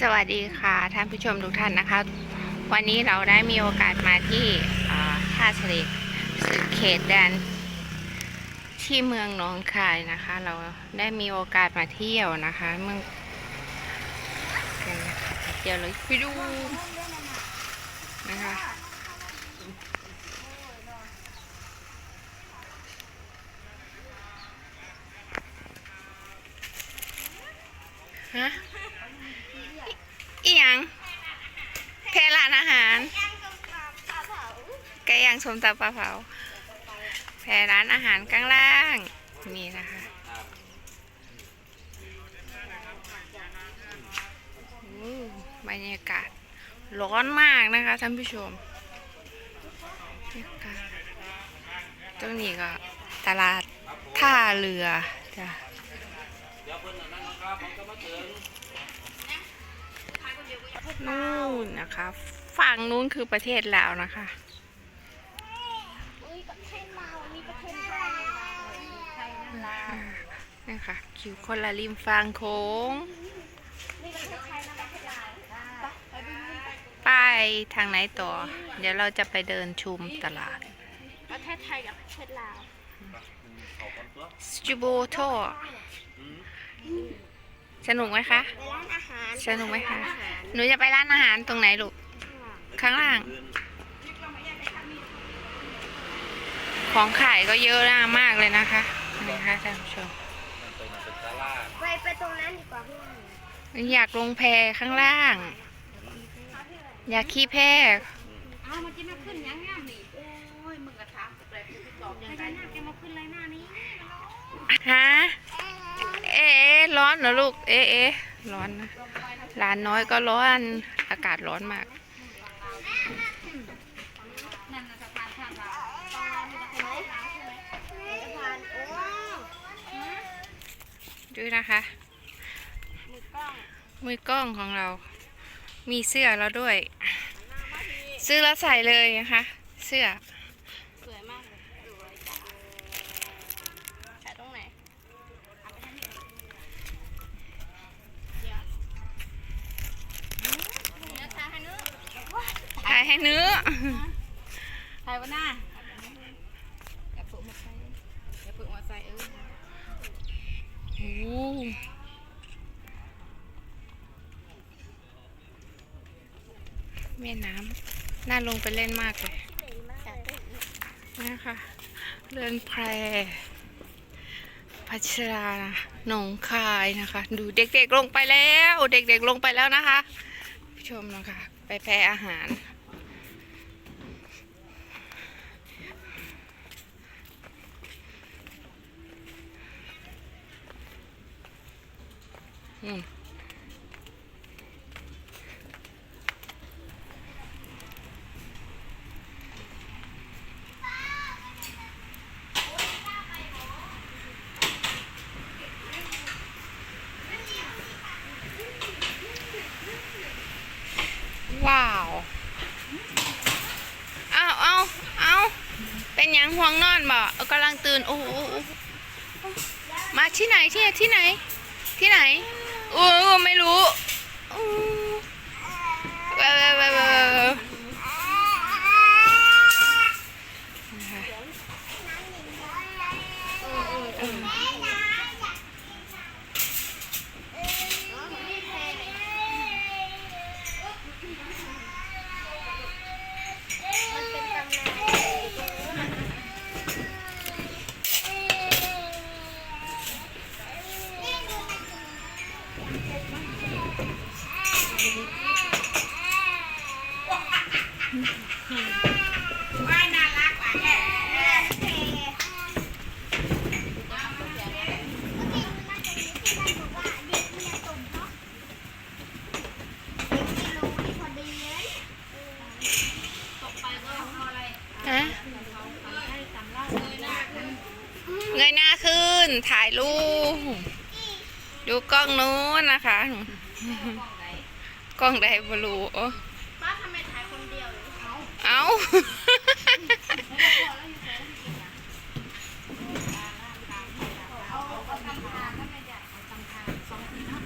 สวัสดีค่ะท่านผู้ชมทุกท่านนะคะ วันนี้เราได้มีโอกาสมาที่อ่าท่าเลสุเขตแดน ที่เมืองหนองคายนะคะ เราได้มีโอกาสมาเที่ยวนะคะเมืองกันนะคะเดี๋ยวเราไปดูนะคะฮะ อีหยังเพลร้านอาหาร ไก่ย่างสมตำปลาเผา แพรร้านอาหารข้างล่าง นี่นะคะบรรยากาศร้อนมากนะคะท่านผู้ชม ตรงนี้ก็ตลาดท่าเรือจ้ะ นู่นนะคะ ฝั่งนู้นคือประเทศลาวนะคะอุ้ยประเทศลาวมีประเทศไทยไทยนั่นลาวนี่ค่ะคิวคนละริมฝั่งโค้งนี่ประเทศไทยนั่นประเทศลาวไปดูไปทางไหนต่อ เดี๋ยวเราจะไปเดินชุมตลาด ประเทศไทยกับประเทศลาวสจูโบโท สนุกไหมคะ ไปร้านอาหารสนุกไหมคะ ร้านอาหารหนูจะไปร้านอาหารตรงไหนลูก ข้างล่าง ของขายก็เยอะมากเลยนะคะนะคะท่านผู้ชม ไปไปตรงนั้นดีกว่าพี่อยากลงแพข้างล่าง อยากขี่แพอ้าวมันจะมาขึ้นยังงามนี่โอ้ยมึงกระถางแปลกๆที่ตอบยังไงหน้าแกมาขึ้นไรหน้านี้ฮะเอ๊ะเอ๊ะร้อนเหรอลูก เอ๊ะร้อนนะหลานน้อยก็ร้อน อากาศร้อนมากดูนะคะ มือกล้องของเรา มีเสื้อแล้วด้วย ซื้อแล้วใส่เลยนะคะ เสื้อ ให้เนื้อใส่วันหน้าอย่าฝึกมาใส่อย่าฝึกมาใส่เออโอ้แม่น้ำน่าลงไปเล่นมากเลยนะคะเรือนแพรพัชราหนองคายนะคะ ดูเด็กๆลงไปแล้ว เด็กๆลงไปแล้วนะคะ ผู้ชมนะคะ ไปแพรอาหาร ว้าว เอาเอาเอาเป็นยังห่วงนอนบ่เอากำลังตื่น โอ้โหมาที่ไหนที่ที่ไหน ที่ไหน โอ้ไม่รู้อู้เว้าวว้าวว้าวว้าว ฮะเงยหน้าขึ้น ถ่ายรูป ดูกล้องนู้นนะคะ กล้องใดบลูป้าทำไมถ่ายคนเดียวเลยเขาเอาเอาเอาตำทานก็ไม่ได้เอาตำทานสองทีเนาะ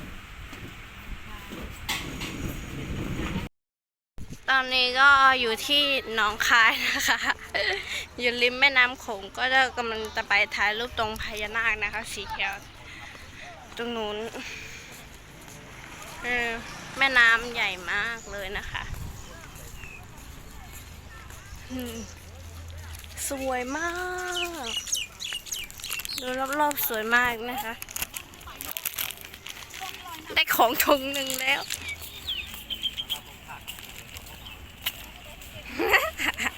อนนี้ก็อยู่ที่หนองคายนะคะ อยู่ริมแม่น้ำโขงก็จะกำลังจะไปถ่ายรูปตรงพญานาคนะคะ สีเขียวตรงนู้นเออแม่น้ำใหญ่มากเลยนะคะสวยมาก ดูรอบๆสวยมากนะคะ ได้ของทงหนึ่งแล้ว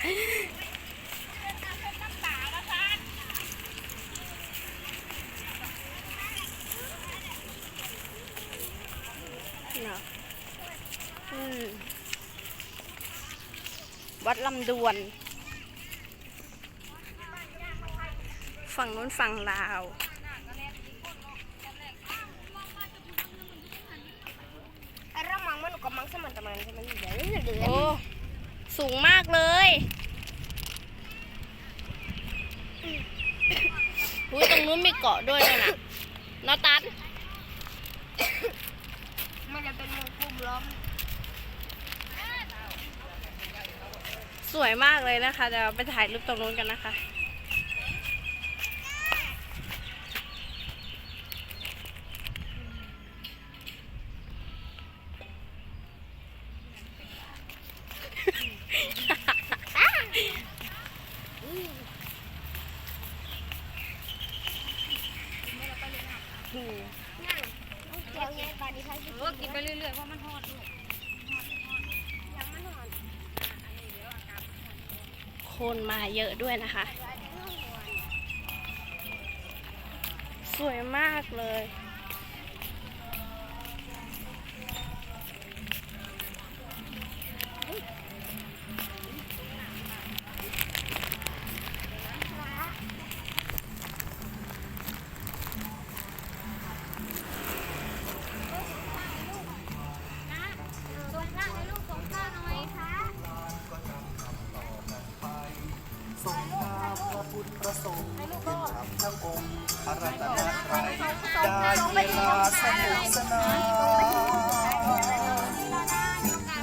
เนาะอืมวัดลำดวน ฝั่งนู้นฝั่งลาว ไอ้ระมังมันก็มังสมันตะมันใช่ไหมเดี๋ยวเดี๋ยว สูงมากเลยอุ้ยตรงนู้นมีเกาะด้วยนะนะนอตันมันจะเป็นวงกลมล้อมสวยมากเลยนะคะเดี๋ยวไปถ่ายรูปตรงนู้นกันนะคะ เจียวไงปลาดีไทยเออกินไปเรื่อยๆเพราะมันทอดลูกคนมาเยอะด้วยนะคะ สวยมากเลย องค์พระรัตนตรัยได้เวลาสนุกสนาน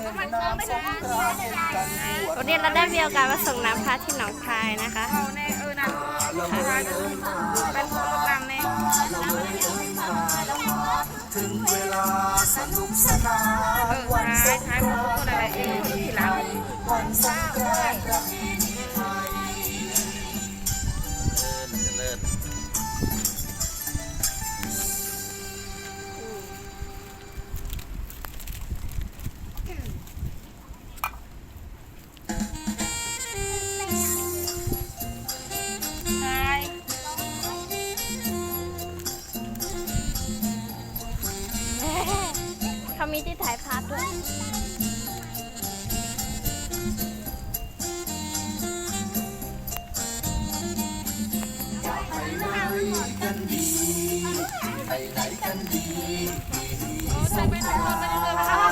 เล่นน้ำสงกรานต์กันทั่ววันนี้เราได้มีโอกาสมาส่งน้ำพระที่หนองคายนะคะเอาในเออนะละเมยเอ่ยมาเป็นโปรแกรมในละเมยเอ่ยมาถึงเวลาสนุกสนานวันสงกรานต์ประเพณีไทยวันสงกรานต์ายภาพด้วยไปไหนกันดีไปไหน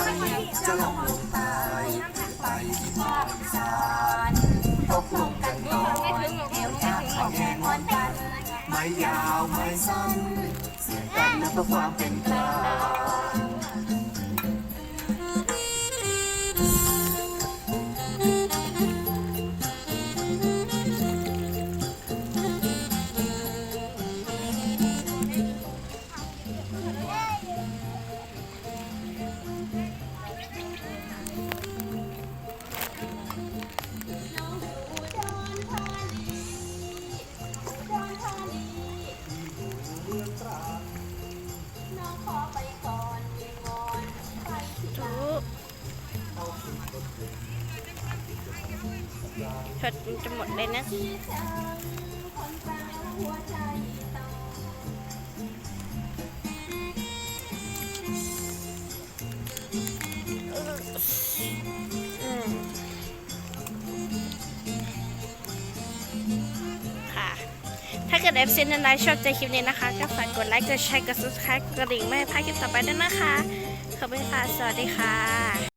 กันดีจะลงลงตายไปที่าคอีสานตกลงกันก่อนเดี๋ยวจะขอแข่งกัน ไม่ยาวไม่สั้นเสียงกันและเพื่อความเป็นกลาง เผ็ดมันจะหมดเลยนะค่ะถ้าเกิด FC นันไดชอบใจคลิปนี้นะคะ ก็ฝากกดไลค์ กดแชร์ กด subscribe กดกระดิ่งไม่ให้พลาดคลิปต่อไปด้วยนะคะ ขอบคุณค่ะ สวัสดีค่ะ